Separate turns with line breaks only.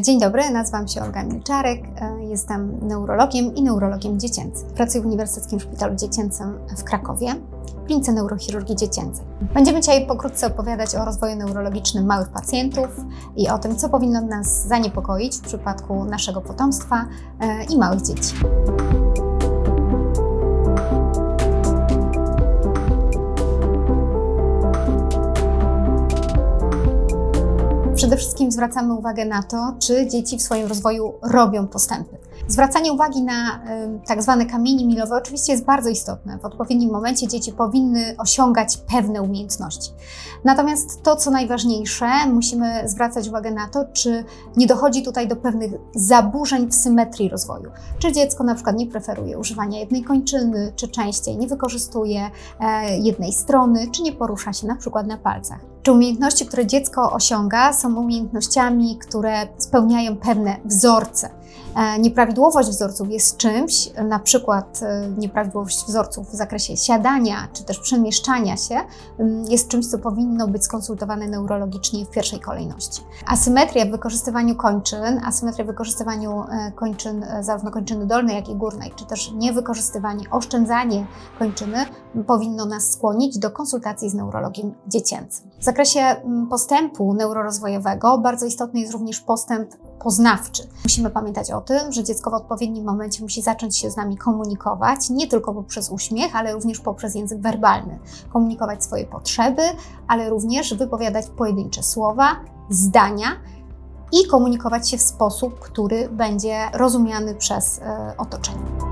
Dzień dobry, nazywam się Olga Milczarek, e, jestem neurologiem i neurologiem dziecięcym. Pracuję w Uniwersyteckim Szpitalu Dziecięcym w Krakowie, klinice neurochirurgii dziecięcej. Będziemy dzisiaj pokrótce opowiadać o rozwoju neurologicznym małych pacjentów i o tym, co powinno nas zaniepokoić w przypadku naszego potomstwa e, i małych dzieci. Przede wszystkim zwracamy uwagę na to, czy dzieci w swoim rozwoju robią postępy. Zwracanie uwagi na tak zwane kamienie milowe oczywiście jest bardzo istotne. W odpowiednim momencie dzieci powinny osiągać pewne umiejętności. Natomiast to, co najważniejsze, musimy zwracać uwagę na to, czy nie dochodzi tutaj do pewnych zaburzeń w symetrii rozwoju. Czy dziecko na przykład nie preferuje używania jednej kończyny, czy częściej nie wykorzystuje e, jednej strony, czy nie porusza się na przykład na palcach. Czy umiejętności, które dziecko osiąga, są umiejętnościami, które spełniają pewne wzorce. E, Nieprawidłowość wzorców jest czymś, na przykład e, nieprawidłowość wzorców w zakresie siadania czy też przemieszczania się, mm, jest czymś, co powinno być skonsultowane neurologicznie w pierwszej kolejności. Asymetria w wykorzystywaniu kończyn, asymetria w wykorzystywaniu e, kończyn, zarówno kończyny dolnej, jak i górnej, czy też niewykorzystywanie, oszczędzanie kończyny powinno nas skłonić do konsultacji z neurologiem dziecięcym. W zakresie mm, postępu neurorozwojowego bardzo istotny jest również postęp poznawczy. Musimy pamiętać o tym, że dziecko w odpowiednim momencie musi zacząć się z nami komunikować, nie tylko poprzez uśmiech, ale również poprzez język werbalny. Komunikować swoje potrzeby, ale również wypowiadać pojedyncze słowa, zdania i komunikować się w sposób, który będzie rozumiany przez e, otoczenie.